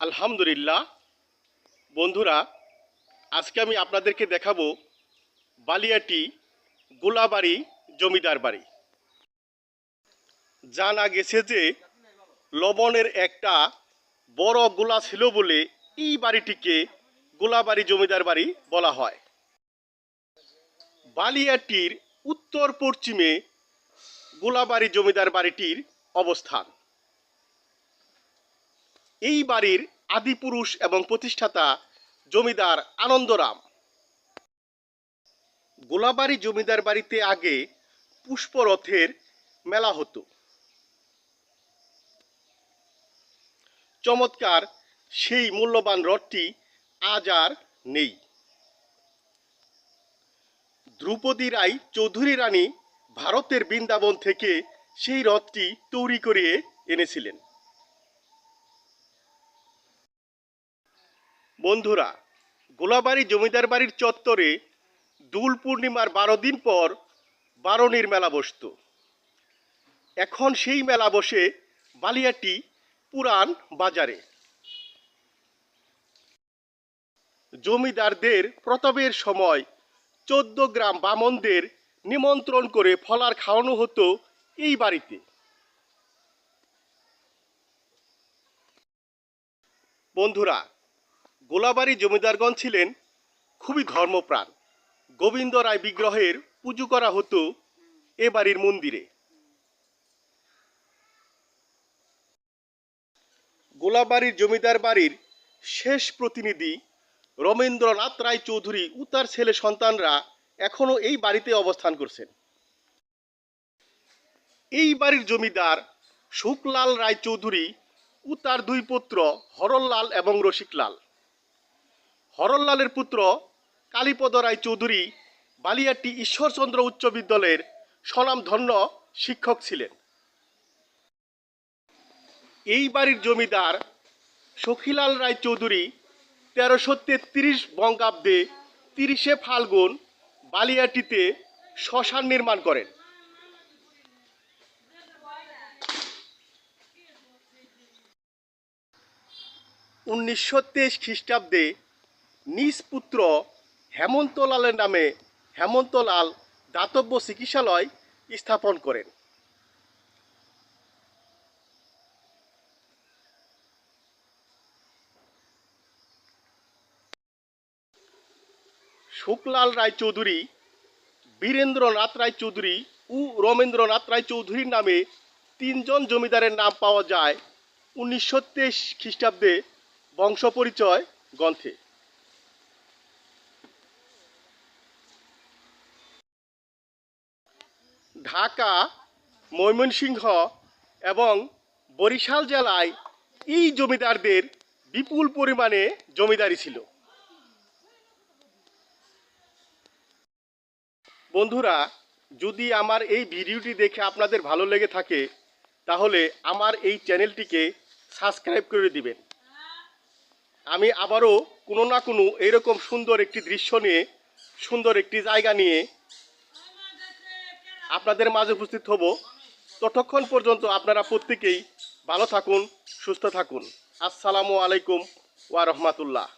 আলহামদুলিল্লাহ। বন্ধুরা, আজকে আমি আপনাদেরকে দেখাবো বালিয়াটি গোলাবাড়ি জমিদার বাড়ি। জানা গেছে যে লবণের একটা বড় গোলা ছিল বলে এই বাড়িটিকে গোলাবাড়ি জমিদার বাড়ি বলা হয়। বালিয়াটির উত্তর পশ্চিমে গোলাবাড়ি জমিদার বাড়িটির অবস্থান। এই বাড়ির আদিপুরুষ এবং প্রতিষ্ঠাতা জমিদার আনন্দরাম। গোলাবাড়ি জমিদার বাড়িতে আগে পুষ্পরথের মেলা হতো। চমৎকার সেই মূল্যবান রথটি আজ আর নেই। দ্রৌপদী রায় চৌধুরী রানী ভারতের বৃন্দাবন থেকে সেই রথটি তৈরি করিয়ে এনেছিলেন। বন্ধুরা, গোলাবাড়ি জমিদার বাড়ির চত্বরে দুল পূর্ণিমার বারো দিন পর বারণীর মেলা বসত। এখন সেই মেলা বসে বালিয়াটি পুরান বাজারে। জমিদারদের প্রতাপের সময় চোদ্দ গ্রাম বামনদের নিমন্ত্রণ করে ফলার খাওয়ানো হতো এই বাড়িতে। বন্ধুরা গোলাবাড়ি জমিদারগণ ছিলেন খুবই ধর্মপ্রাণ। গোবিন্দ রায় বিগ্রহের পুজো করা হতো এ বাড়ির মন্দিরে। গোলাবাড়ির জমিদার বাড়ির শেষ প্রতিনিধি রমেন্দ্রনাথ রায় চৌধুরী ও তার ছেলে সন্তানরা এখনও এই বাড়িতে অবস্থান করছেন। এই বাড়ির জমিদার শুকলাল রায় চৌধুরী ও তার দুই পুত্র হরলাল এবং রসিকলাল। হরলালের পুত্র কালীপদ রায় চৌধুরী বালিয়াটি ঈশ্বরচন্দ্র উচ্চ বিদ্যালয়ের স্বনামধন্য শিক্ষক ছিলেন। এই বাড়ির জমিদার সখিলাল রায় চৌধুরী তেরোশো তেত্রিশ বঙ্গাব্দে তিরিশে ফাল্গুন বালিয়াটিতে শ্মশান নির্মাণ করেন। উনিশশো তেইশ খ্রিস্টাব্দে নিজ পুত্র হেমন্তলালের নামে হেমন্তলাল দাতব্য চিকিৎসালয় স্থাপন করেন। শুকলাল রায় চৌধুরী বীরেন্দ্রনাথ রায় চৌধুরী ও রমেন্দ্রনাথ রায় চৌধুরীর নামে তিনজন জমিদারের নাম পাওয়া যায় উনিশশো তেইশ খ্রিস্টাব্দে বংশ পরিচয় গ্রন্থে। ঢাকা, ময়মনসিংহ এবং বরিশাল জেলায় এই জমিদারদের বিপুল পরিমাণে জমিদারি ছিল। বন্ধুরা, যদি আমার এই ভিডিওটি দেখে আপনাদের ভালো লেগে থাকে, তাহলে আমার এই চ্যানেলটিকে সাবস্ক্রাইব করে দিবেন। আমি আবারও কোনো না কোনো এরকম সুন্দর একটি দৃশ্য নিয়ে, সুন্দর একটি জায়গা নিয়ে আপনাদের মাঝে উপস্থিত হব। ততক্ষণ পর্যন্ত আপনারা প্রত্যেকেই ভালো থাকুন, সুস্থ থাকুন। আসসালামু আলাইকুম ওয়া রহমাতুল্লাহ।